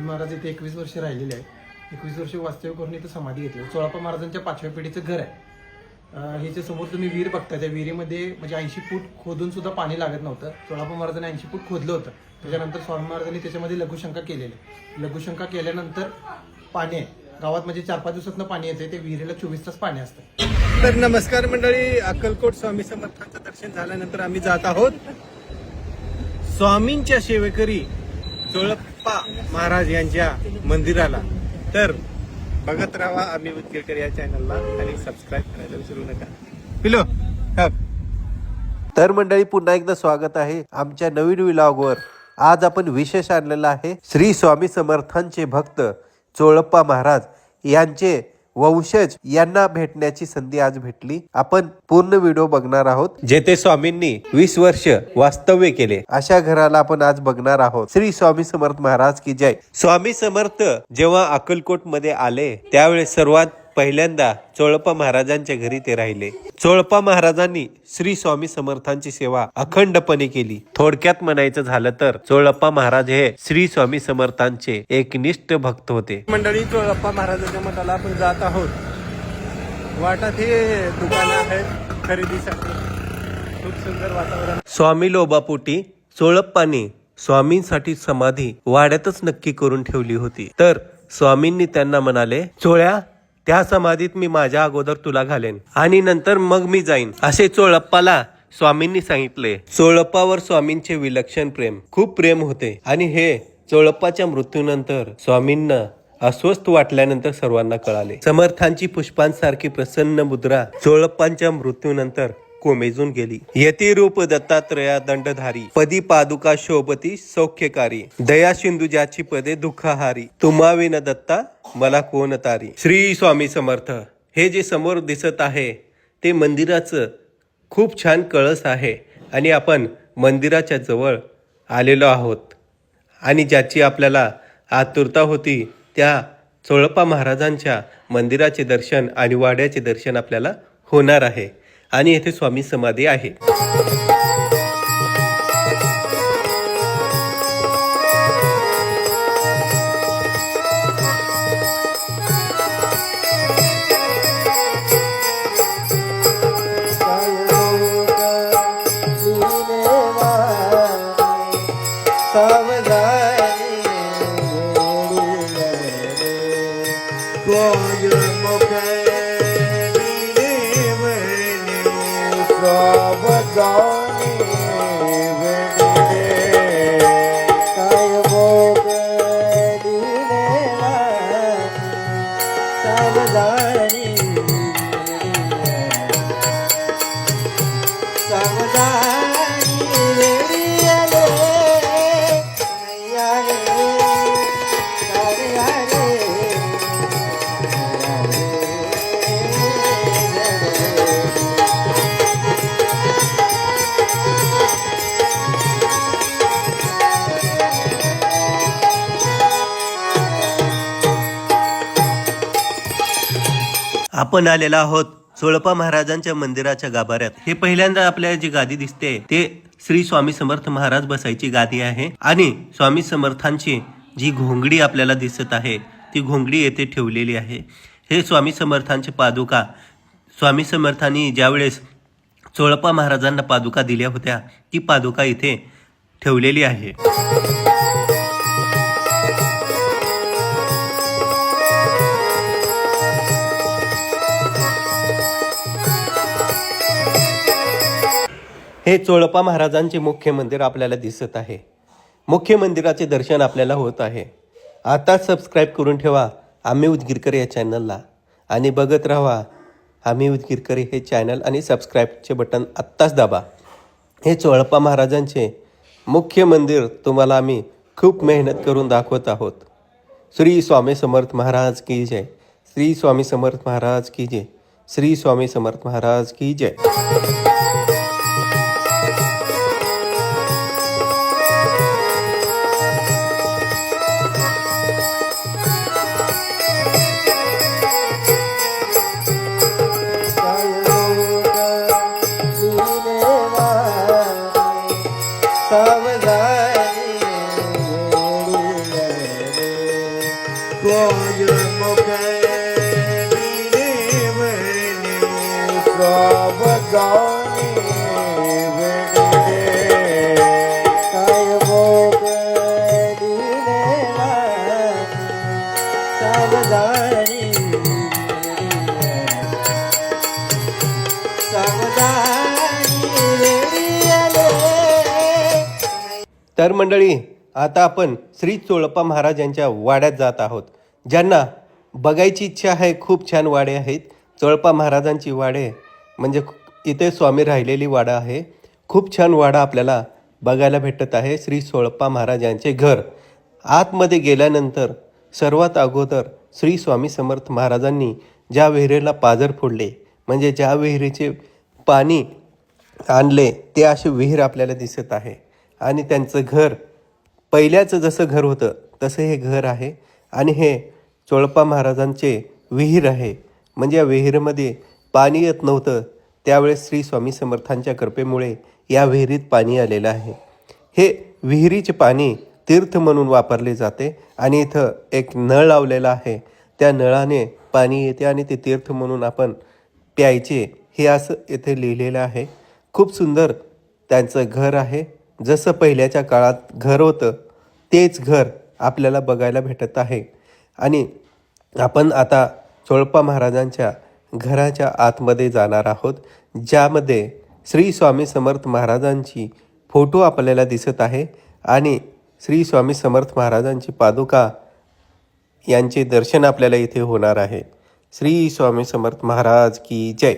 महाराज इथे एकवीस वर्ष राहिलेले आहे एकवीस वर्ष वास्तव्य करून इथं समाधी घेतली. चोळापा महाराजांच्या पाचव्या पिढीचं घर आहे. ह्याच्या समोर तुम्ही विहीर बघता. त्या विहिरीमध्ये म्हणजे ऐंशी फूट खोदून सुद्धा पाणी लागत नव्हतं. चोळापा महाराजांनी ऐंशी फूट खोदलं होतं. त्याच्यानंतर स्वामी महाराजांनी त्याच्यामध्ये लघुशंका केलेली लघुशंका केल्यानंतर पाणी आहे. गावात म्हणजे चार पाच दिवसातनं पाणी येते ते विहिरीला चोवीस तास पाणी असतं. तर नमस्कार मंडळी. अक्कलकोट स्वामी समर्थांचं दर्शन झाल्यानंतर आम्ही जात आहोत. स्वामींच्या सेवेकरी बाप्पा महाराज यांच्या मंदिराला. तर बघत राहा आम्ही उदगीरकर या चॅनलला आणि सबस्क्राईब करायला विसरू नका. पिलो तर मंडळी पुन्हा एकदा स्वागत आहे आमच्या नवीन विलॉगवर आज आपण विशेष आणलेला आहे श्री स्वामी समर्थांचे भक्त चोळप्पा महाराज यांचे वंशज यांना भेटण्याची संधी आज भेटली. आपण पूर्ण व्हिडिओ बघणार आहोत. जेथे स्वामींनी वीस वर्ष वास्तव्य केले. अशा घराला आपण आज बघणार आहोत. श्री स्वामी समर्थ महाराज की जय. स्वामी समर्थ जेव्हा अक्कलकोटमध्ये आले त्यावेळेस सर्वात पहिल्यांदा चोळप्पा महाराजांच्या घरी ते राहिले. चोळप्पा महाराजांनी श्री स्वामी समर्थांची सेवा अखंडपणे केली. थोडक्यात म्हणायचं झालं तर चोळप्पा महाराज हे श्री स्वामी समर्थांचे एकनिष्ठ भक्त होते. मंडळी चोळप्पा महाराजांच्या मठाला आपण जात आहोत. वाटात हे दुकानं आहेत खरेदीसाठी. खूप सुंदर वातावरण. स्वामी लोबापोटी चोळप्पाने स्वामींसाठी समाधी वाड्यातच नक्की करून ठेवली होती. तर स्वामींनी त्यांना म्हणाले चोळ्या त्या समाधीत मी माझ्या अगोदर तुला घालेन. आणि नंतर मग मी जाईन. असे चोळप्पाला स्वामींनी सांगितले. चोळप्पावर स्वामींचे विलक्षण प्रेम. खूप प्रेम होते. आणि हे चोळप्पाच्या मृत्यूनंतर स्वामींना अस्वस्थ वाटल्यानंतर सर्वांना कळाले. समर्थांची पुष्पांसारखी प्रसन्न मुद्रा चोळप्पांच्या मृत्यूनंतर कोमेजून गेली. यती रूप दत्तात्रया दंडधारी पदी पादुका शोभती सौख्यकारी. दया सिंधू ज्याची पदे दुःखहारी. तुम्हा दत्ता मला कोण तारी. श्री स्वामी समर्थ हे जे समोर दिसत आहे ते मंदिराचं खूप छान कळस आहे आणि आपण मंदिराच्या जवळ आलेलो आहोत. आणि ज्याची आपल्याला आतुरता होती त्या चोळप्पा महाराजांच्या मंदिराचे दर्शन आणि वाड्याचे दर्शन आपल्याला होणार आहे. आणि येथे स्वामी समाधी आहे. God. आपण आलेलो आहोत सोळपा महाराजांच्या मंदिराच्या गाभाऱ्यात. हे पहिल्यांदा आपल्याला जी गादी दिसते ते श्री स्वामी समर्थ महाराज बसायची गादी आहे आणि स्वामी समर्थांची जी घोंगडी आपल्याला दिसत आहे ती घोंगडी येथे ठेवलेली आहे. हे स्वामी समर्थांचे पादुका स्वामी समर्थांनी ज्यावेळेस चोळपा महाराजांना पादुका दिल्या होत्या ती पादुका इथे ठेवलेली आहे. हे चोळपा महाराजांचे मुख्य मंदिर आपल्याला दिसत आहे. मुख्य मंदिराचे दर्शन आपल्याला होत आहे. आता सबस्क्राईब करून ठेवा. आम्ही उदगीरकर या चॅनलला आणि बघत राहा. आम्ही उदगीरकर हे चॅनल आणि सबस्क्राईबचे बटन आत्ताच दाबा. हे चोळपा महाराजांचे मुख्य मंदिर तुम्हाला आम्ही खूप मेहनत करून दाखवत आहोत. श्री स्वामी समर्थ महाराज की जय. श्री स्वामी समर्थ महाराज की जय. श्री स्वामी समर्थ महाराज की जय. काय सावधानी तर मंडळी आता आपण श्री चोळप्पा महाराज यांच्या वाड्यात जात आहोत. ज्यांना बघायची इच्छा आहे खूप छान वाडे आहेत. चोळप्पा महाराजांची वाडे म्हणजे इथे स्वामी राहिलेली वाडा आहे. खूप छान वाडा आपल्याला बघायला भेटत आहे श्री सोळप्पा महाराजांचे घर. आतमध्ये गेल्यानंतर सर्वात अगोदर श्री स्वामी समर्थ महाराजांनी ज्या विहिरीला पाझर फोडले म्हणजे ज्या विहिरीचे पाणी आणले ते असे विहीर आपल्याला दिसत आहे. आणि त्यांचं घर पहिल्याचं जसं घर होतं तसं हे घर आहे. आणि हे चोळप्पा महाराजांचे विहीर आहे. म्हणजे या विहिरीमध्ये पाणी येत नव्हतं. त्यावेळेस श्री स्वामी समर्थांच्या कृपेमुळे या विहिरीत पाणी आलेलं आहे. हे विहिरीचे पाणी तीर्थ म्हणून वापरले जाते आणि इथं एक नळ लावलेला आहे. त्या नळाने पाणी येते आणि ते तीर्थ म्हणून आपण प्यायचे हे असं इथे लिहिलेलं आहे. खूप सुंदर त्यांचं घर आहे. जसं पहिल्याच्या काळात घर होतं तेच घर आपल्याला बघायला भेटत आहे. आणि आपण आता चोळप्पा महाराजांच्या घराच्या आतमध्ये जाणार आहोत ज्यामध्ये श्री स्वामी समर्थ महाराजांची फोटो आपल्याला दिसत आहे आणि श्री स्वामी समर्थ महाराजांची पादुका यांचे दर्शन आपल्याला इथे होणार आहे. श्री स्वामी समर्थ महाराज की जय.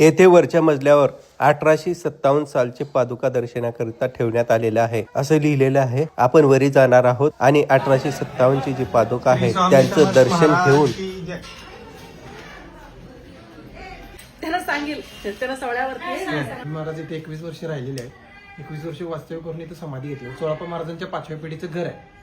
येथे वरच्या मजल्यावर अठराशे सत्तावन्न सालचे पादुका दर्शनाकरिता ठेवण्यात आलेलं आहे. असं लिहिलेलं आहे. आपण वरी जाणार आहोत आणि अठराशे सत्तावन्नची जी पादुका आहे त्यांचं दर्शन घेऊन त्याला सांगेल. त्याला सवड्यावरती महाराज इथे एकवीस वर्ष राहिलेले आहेत. एकवीस वर्ष वास्तव्य करून इथं समाधी घेतली. चोळाप्पा महाराजांच्या पाचव्या पिढीचं घर आहे.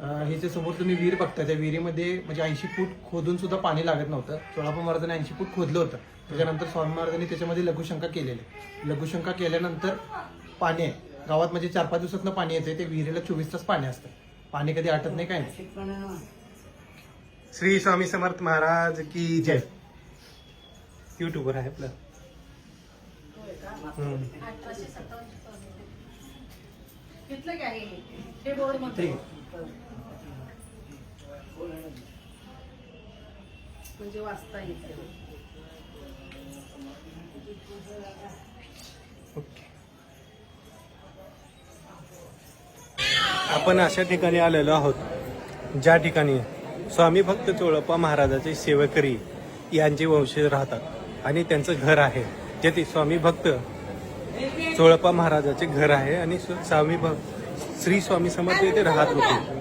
हे जे समोर तुम्ही विहीर बघताय त्या विहिरीमध्ये म्हणजे ऐंशी फूट खोदून सुद्धा पाणी लागत नव्हतं. चोळाप्पा महाराजांनी ऐंशी फूट खोदलं होतं. त्याच्यानंतर स्वामी महाराजांनी त्याच्यामध्ये लघुशंका केलेली लघुशंका केल्यानंतर पाणी आहे. गावात म्हणजे चार पाच दिवसातनं पाणी येते ते विहिरीला चोवीस तास पाणी असतं. पाणी कधी आटत नाही काय नाही. श्री स्वामी समर्थ महाराज की जय. युट्यूबर आहे आपलं. तिथलं म्हणजे वाचता येते आपण अशा ठिकाणी आलेलो आहोत ज्या ठिकाणी स्वामी भक्त चोळप्पा महाराजाचे सेवकरी यांचे वंशज राहतात आणि त्यांचं घर आहे जेथे स्वामी भक्त चोळप्पा महाराजाचे घर आहे आणि स्वामी भक्त श्री स्वामी समर्थ येथे राहत होते.